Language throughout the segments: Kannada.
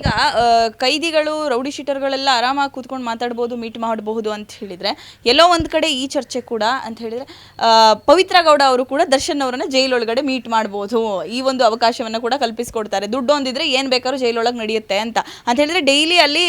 ಈಗ ಕೈದಿಗಳು, ರೌಡಿ ಶೀಟರ್ಗಳೆಲ್ಲ ಆರಾಮಾಗಿ ಕೂತ್ಕೊಂಡು ಮಾತಾಡ್ಬೋದು, ಮೀಟ್ ಮಾಡಬಹುದು ಅಂತ ಹೇಳಿದ್ರೆ, ಎಲ್ಲೋ ಒಂದ್ ಕಡೆ ಈ ಚರ್ಚೆ ಕೂಡ ಅಂತ ಹೇಳಿದ್ರೆ ಪವಿತ್ರ ಗೌಡ ಅವರು ಕೂಡ ದರ್ಶನ್ ಅವರನ್ನ ಜೈಲೊಳಗಡೆ ಮೀಟ್ ಮಾಡಬಹುದು ಈ ಒಂದು ಅವಕಾಶವನ್ನ ಕೂಡ ಕಲ್ಪಿಸಿಕೊಡ್ತಾರೆ. ದುಡ್ಡು ಒಂದಿದ್ರೆ ಏನ್ ಬೇಕಾದ್ರೂ ಜೈಲೊಳಗೆ ನಡೆಯುತ್ತೆ ಅಂತ. ಅಂತ ಹೇಳಿದ್ರೆ ಡೈಲಿ ಅಲ್ಲಿ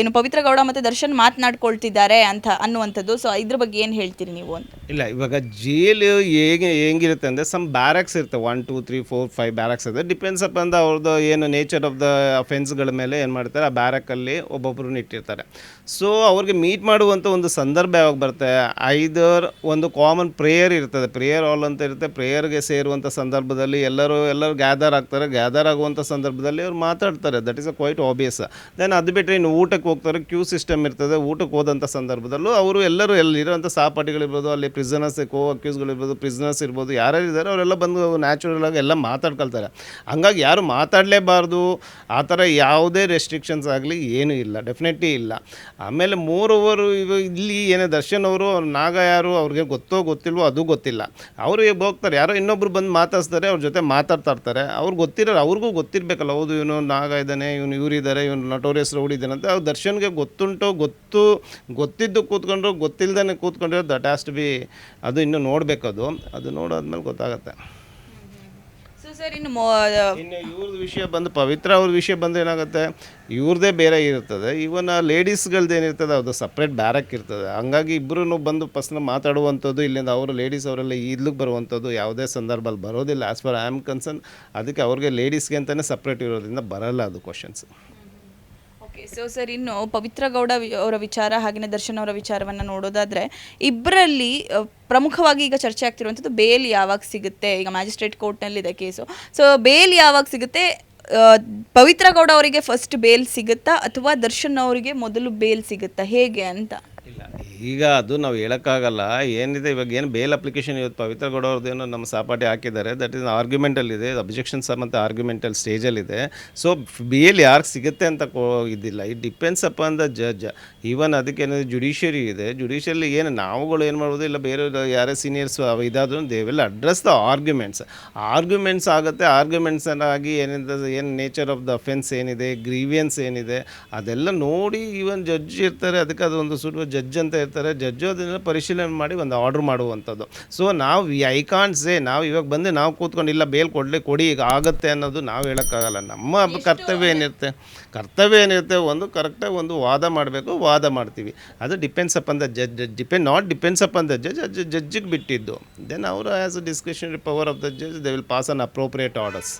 ಏನು ಪವಿತ್ರ ಗೌಡ ಮತ್ತೆ ದರ್ಶನ್ ಮಾತನಾಡ್ಕೊಳ್ತಿದ್ದಾರೆ ಅಂತ ಅನ್ನುವಂಥದ್ದು. ಸೊ ಇದ್ರ ಬಗ್ಗೆ ಏನ್ ಹೇಳ್ತೀರಿ ನೀವು ಅಂತ? ಇಲ್ಲ, ಇವಾಗ ಜೈಲು ಹೇಗೆ, ಹೆಂಗಿರುತ್ತೆ ಅಂದ್ರೆ ಸಮ್ ಬ್ಯಾರಕ್ಸ್ ಇರುತ್ತೆ. One two three four five barracks ಇದೆ ಡಿಪೆಂಡ್ಸ್ ಅಪ್ ಅಂದ ಅವ್ರದ್ದು ಏನು ನೇಚರ್ ಆಫ್ ದ ಅಫೆನ್ಸ್ಗಳ ಮೇಲೆ ಏನು ಮಾಡ್ತಾರೆ, ಆ ಬ್ಯಾರಕಲ್ಲಿ ಒಬ್ಬೊಬ್ಬರನ್ನ ಇಟ್ಟಿರ್ತಾರೆ. ಸೊ ಅವ್ರಿಗೆ ಮೀಟ್ ಮಾಡುವಂಥ ಒಂದು ಸಂದರ್ಭ ಯಾವಾಗ ಬರುತ್ತೆ? ಐದರ್ ಒಂದು ಕಾಮನ್ ಪ್ರೇಯರ್ ಇರ್ತದೆ. ಪ್ರೇಯರ್ ಹಾಲ್ ಅಂತ ಇರುತ್ತೆ. ಪ್ರೇಯರ್ಗೆ ಸೇರುವಂಥ ಸಂದರ್ಭದಲ್ಲಿ ಎಲ್ಲರೂ ಎಲ್ಲರೂ ಗ್ಯಾದರ್ ಆಗ್ತಾರೆ. ಗ್ಯಾದರ್ ಆಗುವಂಥ ಸಂದರ್ಭದಲ್ಲಿ ಅವ್ರು ಮಾತಾಡ್ತಾರೆ. That is a quite obvious then ಅದು ಬಿಟ್ಟರೆ ಇನ್ನು ಊಟಕ್ಕೆ ಹೋಗ್ತಾರೆ. ಕ್ಯೂ ಸಿಸ್ಟಮ್ ಇರ್ತದೆ. ಊಟಕ್ಕೆ ಹೋದಂಥ ಸಂದರ್ಭದಲ್ಲೂ ಅವರು ಎಲ್ಲರೂ ಎಲ್ಲಿರೋಂಥ ಸಹಪಾಠಿಗಳಿರ್ಬೋದು ಅಲ್ಲಿ ಪ್ರಿಸನರ್ಸ್ ಕೋ ಅಕ್ಯೂಸ್ಗಳಿರ್ಬೋದು ಪ್ರಿಸನರ್ಸ್ ಇರ್ಬೋದು ಯಾರ್ಯಾರು ಇದ್ದಾರೆ ಅವರೆಲ್ಲ ಬಂದು ನ್ಯಾಚುರಲ್ ಆಗಿ ಎಲ್ಲ ಮಾತಾಡ್ಕೊಳ್ತಾರೆ. ಹಂಗಾಗಿ ಯಾರು ಮಾತಾಡಲೇಬಾರ್ದು. ಆ ಥರ ಯಾವುದೇ ರೆಸ್ಟ್ರಿಕ್ಷನ್ಸ್ ಆಗಲಿ ಏನೂ ಇಲ್ಲ ಡೆಫಿನೆಟ್ಲಿ ಇಲ್ಲ. ಆಮೇಲೆ ಮೋರ್ ಓವರು ಇಲ್ಲಿ ಏನೇ ದರ್ಶನ್ ಅವರು ಅವ್ರ ನಾಗ ಯಾರು, ಅವ್ರಿಗೆ ಗೊತ್ತೋ ಗೊತ್ತಿಲ್ವೋ ಅದು ಗೊತ್ತಿಲ್ಲ. ಅವರು ಹೋಗ್ತಾರೆ, ಯಾರೋ ಇನ್ನೊಬ್ರು ಬಂದು ಮಾತಾಡ್ತಾರೆ ಅವ್ರ ಜೊತೆ ಮಾತಾಡ್ತಾ ಇರ್ತಾರೆ. ಅವ್ರಿಗೆ ಗೊತ್ತಿರೋ ಅವ್ರಿಗೂ ಗೊತ್ತಿರಬೇಕಲ್ಲ, ಹೌದು, ಇವನು ನಾಗ ಇದ್ದಾನೆ, ಇವನು ಇವರಿದ್ದಾರೆ ಇವನು ನಟೋರಿಯಸ್ ರೌಡ್ ಇದ್ದಾನೆ ಅಂತ. ಅವ್ರು ದರ್ಶನ್ಗೆ ಗೊತ್ತುಂಟೋ, ಗೊತ್ತು, ಗೊತ್ತಿದ್ದು ಕೂತ್ಕೊಂಡ್ರು ಗೊತ್ತಿಲ್ಲದೇ ಕೂತ್ಕೊಂಡ್ರೆ ದಟ್ ಆಸ್ಟ್ ಬಿ ಅದು ಇನ್ನೂ ನೋಡಬೇಕದು. ಅದು ನೋಡಾದ್ಮೇಲೆ ಗೊತ್ತಾಗುತ್ತೆ. ಸರ್, ಇನ್ನು ಇನ್ನು ಇವ್ರದ್ದು ವಿಷಯ ಬಂದು ಪವಿತ್ರ ಅವ್ರ ವಿಷಯ ಬಂದು ಏನಾಗುತ್ತೆ? ಇವ್ರದ್ದೇ ಬೇರೆ ಇರ್ತದೆ. ಇವನ್ ಲೇಡೀಸ್ಗಳ್ದು ಏನಿರ್ತದೆ, ಅದು ಸಪ್ರೇಟ್ ಬ್ಯಾರಕ್ ಇರ್ತದೆ. ಹಂಗಾಗಿ ಇಬ್ಬರೂ ಬಂದು ಪಸ್ನ ಮಾತಾಡುವಂಥದ್ದು, ಇಲ್ಲಿಂದ ಅವರು ಲೇಡೀಸ್ ಅವರೆಲ್ಲ ಇಲ್ಲಿಗೆ ಬರುವಂಥದ್ದು ಯಾವುದೇ ಸಂದರ್ಭದಲ್ಲಿ ಬರೋದಿಲ್ಲ. As far I am concern ಅದಕ್ಕೆ ಅವ್ರಿಗೆ ಲೇಡೀಸ್ಗೆ ಅಂತಲೇ ಸಪ್ರೇಟ್ ಇರೋದ್ರಿಂದ ಬರಲ್ಲ ಅದು ಕ್ವಶನ್ಸ್ ಸೊ ಸರ್ ಇನ್ನು ಪವಿತ್ರ ಗೌಡ ಅವರ ವಿಚಾರ ಹಾಗೆಯೇ ದರ್ಶನ್ ಅವರ ವಿಚಾರವನ್ನು ನೋಡೋದಾದ್ರೆ ಇಬ್ಬರಲ್ಲಿ ಪ್ರಮುಖವಾಗಿ ಈಗ ಚರ್ಚೆ ಆಗ್ತಿರುವಂಥದ್ದು ಬೇಲ್ ಯಾವಾಗ ಸಿಗುತ್ತೆ? ಈಗ ಮ್ಯಾಜಿಸ್ಟ್ರೇಟ್ ಕೋರ್ಟ್ನಲ್ಲಿದೆ ಕೇಸು. ಸೊ ಬೇಲ್ ಯಾವಾಗ ಸಿಗುತ್ತೆ? ಆ, ಪವಿತ್ರ ಗೌಡ ಅವರಿಗೆ ಫಸ್ಟ್ ಬೇಲ್ ಸಿಗುತ್ತಾ ಅಥವಾ ದರ್ಶನ್ ಅವರಿಗೆ ಮೊದಲು ಬೇಲ್ ಸಿಗುತ್ತಾ? ಹೇಗೆ ಅಂತ? ಈಗ ಅದು ನಾವು ಹೇಳೋಕ್ಕಾಗಲ್ಲ. ಏನಿದೆ ಇವಾಗ ಏನು ಬೇಲ್ ಅಪ್ಲಿಕೇಶನ್ ಇವತ್ತು ಪವಿತ್ರ ಗೌಡ ಏನೋ ನಮ್ಮ ಸಾಪಾಟಿ ಹಾಕಿದ್ದಾರೆ. ದಟ್ ಇಸ್ ಆರ್ಗ್ಯುಮೆಂಟಲ್ಲಿದೆ ಅಬ್ಜೆಕ್ಷನ್ ಮತ್ತು ಆರ್ಗ್ಯುಮೆಂಟಲ್ ಸ್ಟೇಜಲ್ಲಿದೆ ಸೊ ಬೇಲ್ ಯಾರಿಗೆ ಸಿಗುತ್ತೆ ಅಂತ ಕೋ ಇದಿಲ್ಲ. It depends upon the judge even ಅದಕ್ಕೆ ಏನಾದರೂ ಜುಡಿಷಿಯರಿ ಇದೆ. ಜುಡಿಷಿಯಲ್ಲಿ ಏನು ನಾವುಗಳು ಏನು ಮಾಡ್ಬೋದು ಇಲ್ಲ ಬೇರೆ ಯಾರೇ seniors ಇದಾದರೂ they all will address the arguments arguments ಆಗುತ್ತೆ. ಆರ್ಗ್ಯುಮೆಂಟ್ಸ್ ಆಗಿ ಏನಿದೆ, ಏನು ನೇಚರ್ ಆಫ್ ದ ಅಫೆನ್ಸ್ ಏನಿದೆ ಗ್ರೀವಿಯನ್ಸ್ ಏನಿದೆ, ಅದೆಲ್ಲ ನೋಡಿ ಈವನ್ ಜಡ್ಜ್ ಇರ್ತಾರೆ. ಅದಕ್ಕೆ ಅದೊಂದು ಸುಡುವ ಜಡ್ಜ್ ಅಂತ ಇರ್ತಾರೆ ಜಡ್ಜು ಪರಿಶೀಲನೆ ಮಾಡಿ ಒಂದು ಆರ್ಡ್ರ್ ಮಾಡುವಂಥದ್ದು. ಸೊ ನಾವು ಐ ಕಾಂಟ್ ಸೇ ನಾವು ಇವಾಗ ಬಂದು ನಾವು ಕೂತ್ಕೊಂಡು ಇಲ್ಲ ಬೇಲ್ ಕೊಡಲಿ ಕೊಡಿ ಈಗ ಆಗುತ್ತೆ ಅನ್ನೋದು ನಾವು ಹೇಳೋಕ್ಕಾಗಲ್ಲ. ನಮ್ಮ ಕರ್ತವ್ಯ ಏನಿರುತ್ತೆ ಕರ್ತವ್ಯ ಏನಿರುತ್ತೆ ಒಂದು ಕರೆಕ್ಟಾಗಿ ಒಂದು ವಾದ ಮಾಡಬೇಕು ವಾದ ಮಾಡ್ತೀವಿ. ಅದು depends up the judge depend not depends up the judge ಅದು ಜಡ್ಜಿಗೆ ಬಿಟ್ಟಿದ್ದು. ದೆನ್ ಅವರು as a discretionary power of the judge they will pass an appropriate orders